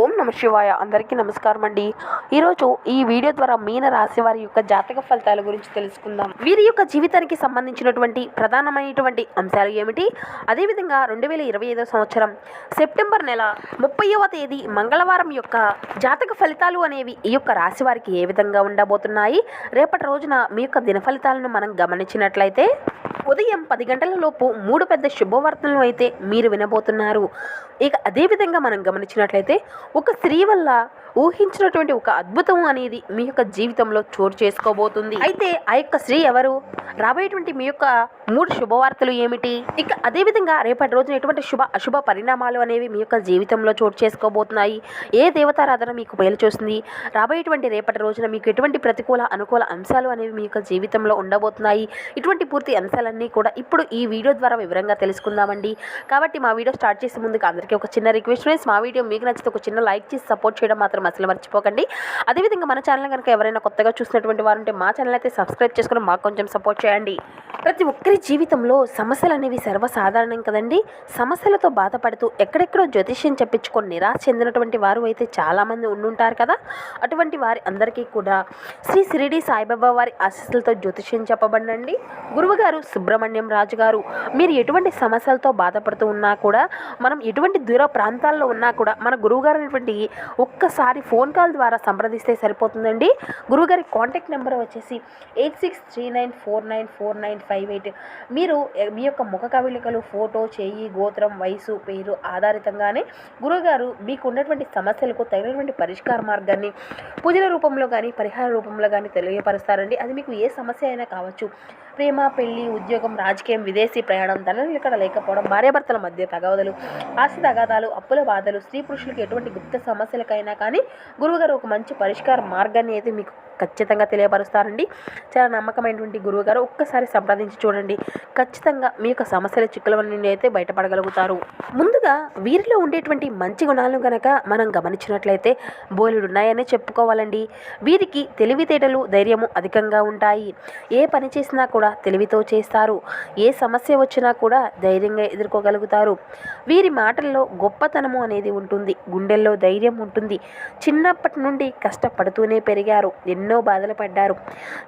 ఓం నమ శివాయ. అందరికీ నమస్కారం అండి. ఈరోజు ఈ వీడియో ద్వారా మీన రాశి వారి యొక్క జాతక ఫలితాల గురించి తెలుసుకుందాం. వీరి యొక్క జీవితానికి సంబంధించినటువంటి ప్రధానమైనటువంటి అంశాలు ఏమిటి? అదేవిధంగా రెండు వేల ఇరవై ఐదో సంవత్సరం సెప్టెంబర్ నెల ముప్పైవ తేదీ మంగళవారం యొక్క జాతక ఫలితాలు అనేవి ఈ యొక్క రాశి వారికి ఏ విధంగా ఉండబోతున్నాయి? రేపటి రోజున మీ యొక్క దిన ఫలితాలను మనం గమనించినట్లయితే ఉదయం పది గంటల లోపు మూడు పెద్ద శుభవార్తలను అయితే మీరు వినబోతున్నారు. ఇక అదేవిధంగా మనం గమనించినట్లయితే ఒక స్త్రీ వల్ల ఊహించినటువంటి ఒక అద్భుతం అనేది మీ యొక్క జీవితంలో చోటు చేసుకోబోతుంది. అయితే ఆ యొక్క స్త్రీ ఎవరు? రాబోయేటువంటి మీ యొక్క మూడు శుభవార్తలు ఏమిటి? ఇక అదేవిధంగా రేపటి రోజున ఎటువంటి శుభ అశుభ పరిణామాలు అనేవి మీ యొక్క జీవితంలో చోటు చేసుకోబోతున్నాయి? ఏ దేవతారాధన మీకు మేలు చూస్తుంది? రాబోయేటువంటి రేపటి రోజున మీకు ఎటువంటి ప్రతికూల అనుకూల అంశాలు అనేవి మీ యొక్క జీవితంలో ఉండబోతున్నాయి? ఇటువంటి పూర్తి విషయాలన్నీ కూడా ఇప్పుడు ఈ వీడియో ద్వారా వివరంగా తెలుసుకుందామండి. కాబట్టి మా వీడియో స్టార్ట్ చేసే ముందుకు అందరికీ ఒక చిన్న రిక్వెస్ట్ ఫ్రెండ్స్. మా వీడియో మీకు నచ్చితే ఒక చిన్న లైక్ చేసి సపోర్ట్ చేయడం మాత్రం అసలు మర్చిపోకండి. అదేవిధంగా మన ఛానల్ కనుక ఎవరైనా కొత్తగా చూసినటువంటి వారు ఉంటే మా ఛానల్ అయితే సబ్స్క్రైబ్ చేసుకుని మాకు కొంచెం సపోర్ట్ చేయండి. ప్రతి ఒక్కరి జీవితంలో సమస్యలు అనేవి సర్వసాధారణం కదండి. సమస్యలతో బాధపడుతూ ఎక్కడెక్కడో జ్యోతిష్యం చెప్పించుకొని నిరాశ చెందినటువంటి వారు అయితే చాలామంది ఉండుంటారు కదా. అటువంటి వారి అందరికీ కూడా శ్రీ షిరిడి సాయిబాబా వారి ఆశీస్సులతో జ్యోతిష్యం చెప్పబడండి గురువుగారు సుబ్రహ్మణ్యం రాజు గారు. మీరు ఎటువంటి సమస్యలతో బాధపడుతూ ఉన్నా కూడా మనం ఎటువంటి దూర ప్రాంతాల్లో ఉన్నా కూడా మన గురువుగారు అనేటువంటి ఒక్కసారి ఫోన్ కాల్ ద్వారా సంప్రదిస్తే సరిపోతుందండి. గురువుగారి కాంటాక్ట్ నెంబర్ వచ్చేసి eight six three nine four nine four nine five eight. మీరు మీ యొక్క ముఖ కవళికలు ఫోటో చేయి గోత్రం వయసు పేరు ఆధారితంగానే గురువుగారు మీకు ఉన్నటువంటి సమస్యలకు తగినటువంటి పరిష్కార మార్గాన్ని పూజల రూపంలో కానీ పరిహార రూపంలో కానీ తెలియపరుస్తారండి. అది మీకు ఏ సమస్య అయినా కావచ్చు. ప్రేమ పెళ్ళి ఉద్యోగం రాజకీయం విదేశీ ప్రయాణం ధనం ఇక్కడ లేకపోవడం భార్యాభర్తల మధ్య తగవదలు ఆస్తి తగాదాలు అప్పుల బాధలు స్త్రీ పురుషులకు ఎటువంటి గుప్త సమస్యలకైనా కానీ గురువుగారు ఒక మంచి పరిష్కార మార్గాన్ని అయితే మీకు ఖచ్చితంగా తెలియపరుస్తారండి. చాలా నమ్మకమైనటువంటి గురువు గారు ఒక్కసారి సంప్రదించి చూడండి. ఖచ్చితంగా మీ యొక్క సమస్యల చిక్కుల నుండి అయితే బయటపడగలుగుతారు. ముందుగా వీరిలో ఉండేటువంటి మంచి గుణాలను కనుక మనం గమనించినట్లయితే బోలెడు ఉన్నాయని చెప్పుకోవాలండి. వీరికి తెలివితేటలు ధైర్యము అధికంగా ఉంటాయి. ఏ పని చేసినా కూడా తెలివితో చేస్తారు. ఏ సమస్య వచ్చినా కూడా ధైర్యంగా ఎదుర్కోగలుగుతారు. వీరి మాటల్లో గొప్పతనము అనేది ఉంటుంది. గుండెల్లో ధైర్యం ఉంటుంది. చిన్నప్పటి నుండి కష్టపడుతూనే పెరిగారు. ఎన్నో బాధలు పడ్డారు.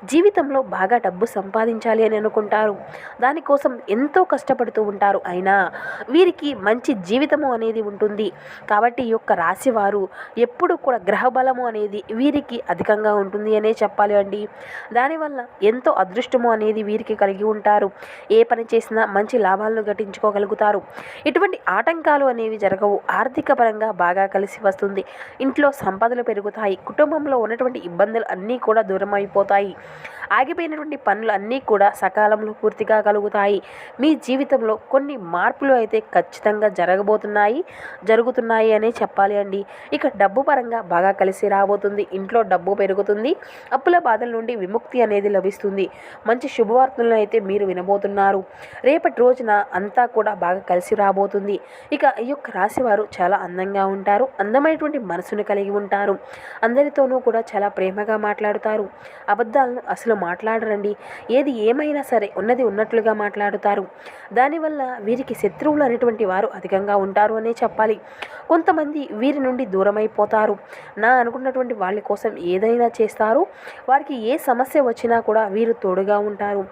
జీవితంలో బాగా డబ్బు సంపాదించాలి అని అనుకుంటారు. దానికోసం ఎంతో కష్టపడుతూ ఉంటారు. అయినా వీరికి మంచి జీవితము అనేది ఉంటుంది. కాబట్టి ఈ యొక్క రాశి వారు ఎప్పుడు కూడా గ్రహ బలము అనేది వీరికి అధికంగా ఉంటుంది అనే చెప్పాలి అండి. దానివల్ల ఎంతో అదృష్టము అనేది వీరికి కలిగి ఉంటారు. ఏ పని చేసినా మంచి లాభాలను గటించుకోగలుగుతారు ఇటువంటి ఆటంకాలు అనేవి జరగవు. ఆర్థిక పరంగా బాగా కలిసి వస్తుంది. ఇంట్లో సంపదలు పెరుగుతాయి. కుటుంబంలో ఉన్నటువంటి ఇబ్బందులు అన్ని అన్నీ కూడా దూరం అయిపోతాయి ఆగిపోయినటువంటి పనులు అన్నీ కూడా సకాలంలో పూర్తిగా కలుగుతాయి. మీ జీవితంలో కొన్ని మార్పులు అయితే ఖచ్చితంగా జరగబోతున్నాయి జరుగుతున్నాయి అనే చెప్పాలి అండి. ఇక డబ్బు పరంగా బాగా కలిసి రాబోతుంది. ఇంట్లో డబ్బు పెరుగుతుంది. అప్పుల బాధల నుండి విముక్తి అనేది లభిస్తుంది. మంచి శుభవార్తలను అయితే మీరు వినబోతున్నారు. రేపటి రోజున అంతా కూడా బాగా కలిసి రాబోతుంది. ఇక ఈ యొక్క రాశివారు చాలా అందంగా ఉంటారు. అందమైనటువంటి మనసును కలిగి ఉంటారు. అందరితోనూ కూడా చాలా ప్రేమగా మాట్లాడుతారు మాట్లాడుతారు. అబద్ధాలను అసలు మాట్లాడరండి. ఏది ఏమైనా సరే ఉన్నది ఉన్నట్లుగా మాట్లాడుతారు. దానివల్ల వీరికి శత్రువులు అనేటువంటి వారు అధికంగా ఉంటారు అనే చెప్పాలి. కొంతమంది వీరి నుండి దూరమైపోతారు. నా అనుకున్నటువంటి వాళ్ళ కోసం ఏదైనా చేస్తారు. వారికి ఏ సమస్య వచ్చినా కూడా వీరు తోడుగా ఉంటారు.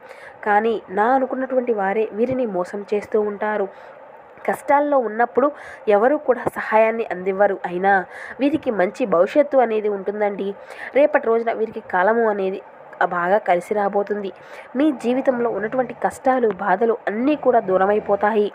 కానీ నా అనుకున్నటువంటి వారే వీరిని మోసం చేస్తూ ఉంటారు. కష్టాల్లో ఉన్నప్పుడు ఎవరు కూడా సహాయాన్ని అందివ్వరు. అయినా వీరికి మంచి భవిష్యత్తు అనేది ఉంటుందండి. రేపటి రోజున వీరికి కాలము అనేది బాగా కలిసి రాబోతుంది. మీ జీవితంలో ఉన్నటువంటి కష్టాలు బాధలు అన్నీ కూడా దూరమైపోతాయి.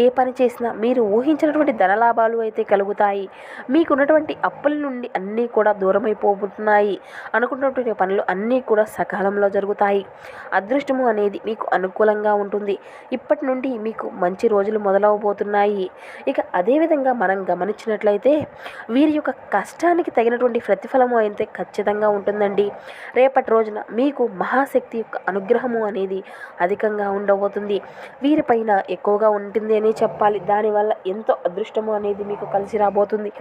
ఏ పని చేసినా మీరు ఊహించినటువంటి ధనలాభాలు అయితే కలుగుతాయి. మీకున్నటువంటి అప్పుల నుండి అన్నీ కూడా దూరమైపోతున్నాయి. అనుకున్నటువంటి పనులు అన్నీ కూడా సకాలంలో జరుగుతాయి. అదృష్టము అనేది మీకు అనుకూలంగా ఉంటుంది. ఇప్పటి నుండి మీకు మంచి రోజులు మొదలవబోతున్నాయి. ఇక అదేవిధంగా మనం గమనించినట్లయితే వీరి యొక్క కష్టానికి తగినటువంటి ప్రతిఫలము అయితే ఖచ్చితంగా ఉంటుందండి. రేపటి రోజున మీకు మహాశక్తి యొక్క అనుగ్రహము అనేది అధికంగా ఉండబోతుంది. వీరిపైన ఎక్కువగా ఉంటుంది అని చెప్పాలి. దానివల్ల ఎంతో అదృష్టము అనేది మీకు కలిసి రాబోతుంది.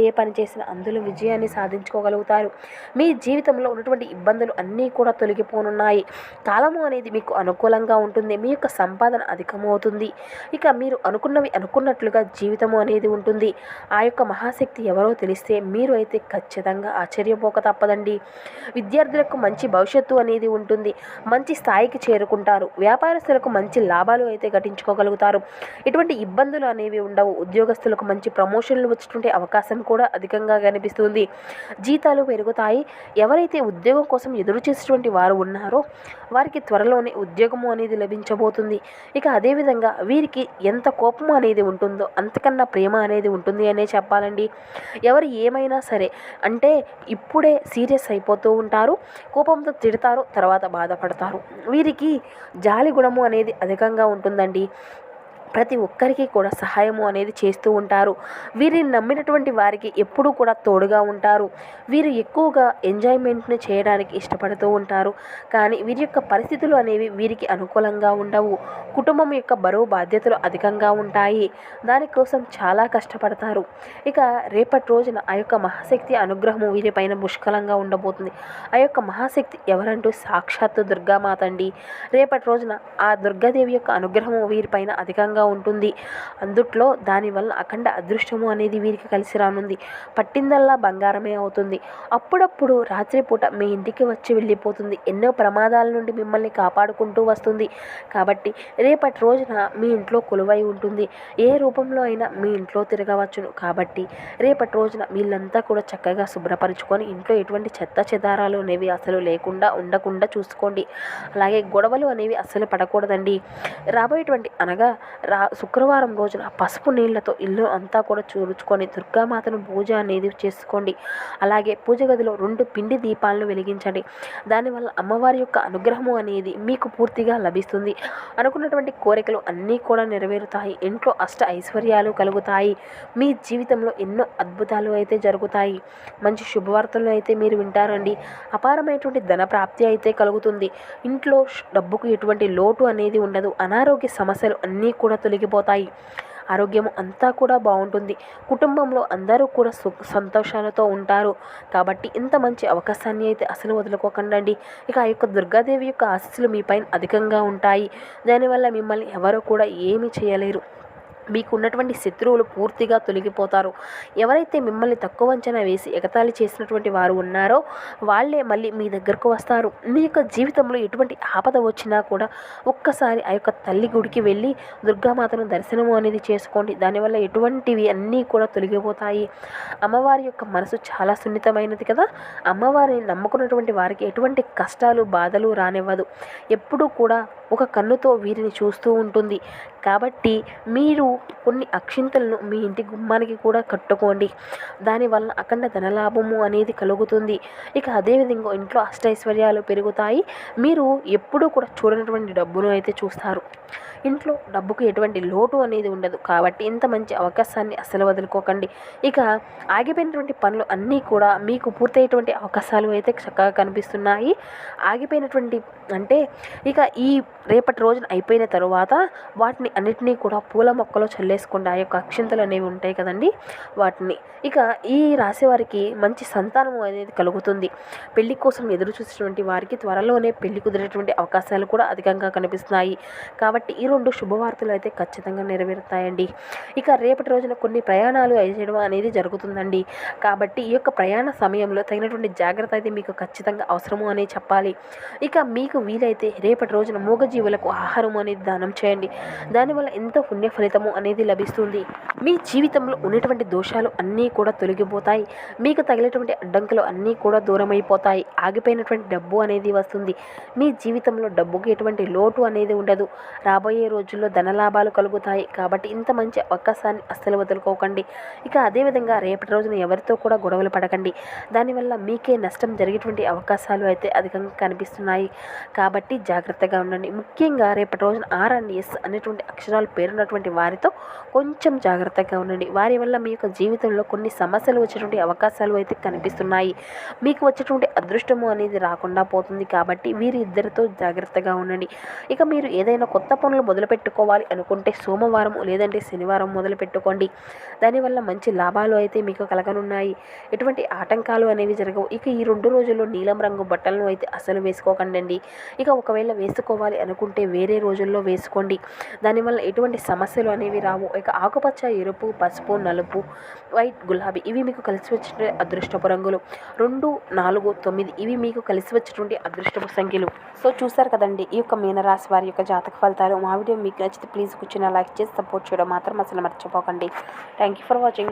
ఏ పని చేసినా అందులో విజయాన్ని సాధించుకోగలుగుతారు. మీ జీవితంలో ఉన్నటువంటి ఇబ్బందులు అన్నీ కూడా తొలగిపోనున్నాయి. కాలము అనేది మీకు అనుకూలంగా ఉంటుంది. మీ యొక్క సంపాదన అధికమవుతుంది. ఇక మీరు అనుకున్నవి అనుకున్నట్లుగా జీవితము అనేది ఉంటుంది. ఆ యొక్క మహాశక్తి ఎవరో తెలిస్తే మీరు అయితే ఖచ్చితంగా ఆశ్చర్యపోక తప్పదండి. విద్యార్థులకు మంచి భవిష్యత్తు భవిష్యత్తు అనేది ఉంటుంది. మంచి స్థాయికి చేరుకుంటారు. వ్యాపారస్తులకు మంచి లాభాలు అయితే ఘటించుకోగలుగుతారు. ఎటువంటి ఇబ్బందులు అనేవి ఉండవు. ఉద్యోగస్తులకు మంచి ప్రమోషన్లు వచ్చేటువంటి అవకాశం కూడా అధికంగా కనిపిస్తుంది. జీతాలు పెరుగుతాయి. ఎవరైతే ఉద్యోగం కోసం ఎదురు చేసేటువంటి వారు ఉన్నారో వారికి త్వరలోనే ఉద్యోగము అనేది లభించబోతుంది. ఇక అదేవిధంగా వీరికి ఎంత కోపం అనేది ఉంటుందో అంతకన్నా ప్రేమ అనేది ఉంటుంది అనే చెప్పాలండి. ఎవరు ఏమైనా సరే అంటే ఇప్పుడే సీరియస్ అయిపోతూ ఉంటారు. కోపంతో తిడతారు తర్వాత బాధపడతారు. వీరికి జాలి గుణము అనేది అధికంగా ఉంటుందండి. ప్రతి ఒక్కరికి కూడా సహాయము అనేది చేస్తూ ఉంటారు. వీరిని నమ్మినటువంటి వారికి ఎప్పుడూ కూడా తోడుగా ఉంటారు. వీరు ఎక్కువగా ఎంజాయ్మెంట్ని చేయడానికి ఇష్టపడుతూ ఉంటారు. కానీ వీరి యొక్క పరిస్థితులు అనేవి వీరికి అనుకూలంగా ఉండవు. కుటుంబం యొక్క బరువు బాధ్యతలు అధికంగా ఉంటాయి. దానికోసం చాలా కష్టపడతారు. ఇక రేపటి రోజున ఆ యొక్క మహాశక్తి అనుగ్రహము వీరిపైన పుష్కలంగా ఉండబోతుంది. ఆ యొక్క మహాశక్తి ఎవరంటూ సాక్షాత్తు దుర్గామాత అండి రేపటి రోజున ఆ దుర్గాదేవి యొక్క అనుగ్రహము వీరిపైన అధికంగా ఉంటుంది. అందుట్లో దానివల్ల అఖండ అదృష్టము అనేది వీరికి కలిసి రానుంది. పట్టిందల్లా బంగారమే అవుతుంది. అప్పుడప్పుడు రాత్రిపూట మీ ఇంటికి వచ్చి వెళ్ళిపోతుంది. ఎన్నో ప్రమాదాల నుండి మిమ్మల్ని కాపాడుకుంటూ వస్తుంది. కాబట్టి రేపటి రోజున మీ ఇంట్లో కొలువై ఉంటుంది. ఏ రూపంలో అయినా మీ ఇంట్లో తిరగవచ్చును. కాబట్టి రేపటి రోజున వీళ్ళంతా కూడా చక్కగా శుభ్రపరచుకొని ఇంట్లో ఎటువంటి చెత్త చెదారాలు అనేవి అసలు లేకుండా ఉండకుండా చూసుకోండి. అలాగే గొడవలు అనేవి అస్సలు పడకూడదండి. రాబోయేటువంటి అనగా రా శుక్రవారం రోజున పసుపు నీళ్ళతో ఇల్లు అంతా కూడా చూరుచుకొని దుర్గామాతను పూజ అనేది చేసుకోండి. అలాగే పూజ గదిలో రెండు పిండి దీపాలను వెలిగించండి. దానివల్ల అమ్మవారి యొక్క అనుగ్రహము అనేది మీకు పూర్తిగా లభిస్తుంది. అనుకున్నటువంటి కోరికలు అన్నీ కూడా నెరవేరుతాయి. ఇంట్లో అష్ట ఐశ్వర్యాలు కలుగుతాయి. మీ జీవితంలో ఎన్నో అద్భుతాలు అయితే జరుగుతాయి. మంచి శుభవార్తలు అయితే మీరు వింటారండి. అపారమైనటువంటి ధన ప్రాప్తి అయితే కలుగుతుంది. ఇంట్లో డబ్బుకు ఎటువంటి లోటు అనేది ఉండదు. అనారోగ్య సమస్యలు అన్నీ కూడా తొలగిపోతాయి. ఆరోగ్యం అంతా కూడా బాగుంటుంది. కుటుంబంలో అందరూ కూడా సు సంతోషాలతో ఉంటారు. కాబట్టి ఇంత మంచి అవకాశాన్ని అయితే అసలు వదులుకోకండి ఇక ఆ యొక్క దుర్గాదేవి యొక్క ఆశీస్సులు మీ పైన అధికంగా ఉంటాయి. దానివల్ల మిమ్మల్ని ఎవరు కూడా ఏమీ చేయలేరు. మీకు ఉన్నటువంటి శత్రువులు పూర్తిగా తొలగిపోతారు. ఎవరైతే మిమ్మల్ని తక్కువ అంచనా వేసి ఎగతాళి చేసినటువంటి వారు ఉన్నారో వాళ్ళే మళ్ళీ మీ దగ్గరకు వస్తారు. మీ యొక్క జీవితంలో ఎటువంటి ఆపద వచ్చినా కూడా ఒక్కసారి ఆ యొక్క తల్లి గుడికి వెళ్ళి దుర్గామాతను దర్శనము అనేది చేసుకోండి. దానివల్ల ఎటువంటివి అన్నీ కూడా తొలగిపోతాయి. అమ్మవారి యొక్క మనసు చాలా సున్నితమైనది కదా? అమ్మవారిని నమ్ముకున్నటువంటి వారికి ఎటువంటి కష్టాలు బాధలు రానివ్వదు. ఎప్పుడూ కూడా ఒక కన్నుతో వీరిని చూస్తూ ఉంటుంది. కాబట్టి మీరు కొన్ని అక్షింతలను మీ ఇంటి గుమ్మానికి కూడా కట్టుకోండి. దానివల్ల అఖండ ధనలాభము అనేది కలుగుతుంది. ఇక అదేవిధంగా ఇంట్లో అష్టైశ్వర్యాలు పెరుగుతాయి. మీరు ఎప్పుడూ కూడా చూడనటువంటి డబ్బును అయితే చూస్తారు. ఇంట్లో డబ్బుకు ఎటువంటి లోటు అనేది ఉండదు. కాబట్టి ఇంత మంచి అవకాశాన్ని అస్సలు వదులుకోకండి. ఇక ఆగిపోయినటువంటి పనులు అన్నీ కూడా మీకు పూర్తయ్యేటువంటి అవకాశాలు అయితే చక్కగా కనిపిస్తున్నాయి. ఆగిపోయినటువంటి అంటే ఇక ఈ రేపటి రోజున అయిపోయిన తరువాత వాటిని అన్నిటినీ కూడా పూల మొక్కలో చల్లేసుకోండి ఆ యొక్క అక్షింతలు అనేవి ఉంటాయి కదండి. వాటిని ఇక ఈ రాశి వారికి మంచి సంతానం అనేది కలుగుతుంది. పెళ్ళి కోసం ఎదురు చూసినటువంటి వారికి త్వరలోనే పెళ్ళి కుదిరేటువంటి అవకాశాలు కూడా అధికంగా కనిపిస్తున్నాయి. కాబట్టి ఈ రెండు శుభవార్తలు అయితే ఖచ్చితంగా నెరవేరుతాయండి. ఇక రేపటి రోజున కొన్ని ప్రయాణాలు చేయడం అనేది జరుగుతుందండి. కాబట్టి ఈ యొక్క ప్రయాణ సమయంలో తగినటువంటి జాగ్రత్త అయితే మీకు ఖచ్చితంగా అవసరము అనే చెప్పాలి. ఇక మీకు వీలైతే రేపటి రోజున మూగజీవులకు ఆహారం అనేది దానం చేయండి. దానివల్ల ఎంతో పుణ్య ఫలితము అనేది లభిస్తుంది? మీ జీవితంలో ఉన్నటువంటి దోషాలు అన్నీ కూడా తొలగిపోతాయి. మీకు తగిలేటువంటి అడ్డంకులు అన్నీ కూడా దూరమైపోతాయి. ఆగిపోయినటువంటి డబ్బు అనేది వస్తుంది. మీ జీవితంలో డబ్బుకి ఎటువంటి లోటు అనేది ఉండదు. రాబోయే రాబోయే రోజుల్లో ధనలాభాలు కలుగుతాయి. కాబట్టి ఇంత మంచి అవకాశాన్ని అస్సలు వదులుకోకండి. ఇక అదేవిధంగా రేపటి రోజున ఎవరితో కూడా గొడవలు పడకండి. దానివల్ల మీకే నష్టం జరిగేటువంటి అవకాశాలు అయితే అధికంగా కనిపిస్తున్నాయి. కాబట్టి జాగ్రత్తగా ఉండండి. ముఖ్యంగా రేపటి రోజున ఆర్ అండ్ ఎస్ అనేటువంటి అక్షరాలు పేరున్నటువంటి వారితో కొంచెం జాగ్రత్తగా ఉండండి. వారి వల్ల మీ యొక్క జీవితంలో కొన్ని సమస్యలు వచ్చేటువంటి అవకాశాలు అయితే కనిపిస్తున్నాయి. మీకు వచ్చేటువంటి అదృష్టము అనేది రాకుండా పోతుంది. కాబట్టి వీరి ఇద్దరితో జాగ్రత్తగా ఉండండి. ఇక మీరు ఏదైనా కొత్త పనులు మొదలుపెట్టుకోవాలి అనుకుంటే సోమవారం లేదంటే శనివారం మొదలు పెట్టుకోండి దానివల్ల మంచి లాభాలు అయితే మీకు కలగనున్నాయి. ఎటువంటి ఆటంకాలు అనేవి జరగవు. ఇక ఈ రెండు రోజుల్లో నీలం రంగు బట్టలను అయితే అసలు వేసుకోకండి ఇక ఒకవేళ వేసుకోవాలి అనుకుంటే వేరే రోజుల్లో వేసుకోండి. దానివల్ల ఎటువంటి సమస్యలు అనేవి రావు. ఇక ఆకుపచ్చ ఎరుపు పసుపు నలుపు వైట్ గులాబీ ఇవి మీకు కలిసి వచ్చే అదృష్టపు రంగులు. రెండు నాలుగు తొమ్మిది ఇవి మీకు కలిసి వచ్చినటువంటి అదృష్టపు సంఖ్యలు. సో చూసారు కదండి ఈ యొక్క మీనరాశి వారి యొక్క జాతక ఫలితాలు. మా వీడియో మీకు నచ్చితే ప్లీజ్ కూర్చుని లైక్ చేసి సపోర్ట్ చేయడం మాత్రం అసలు మర్చిపోకండి. Thank you for watching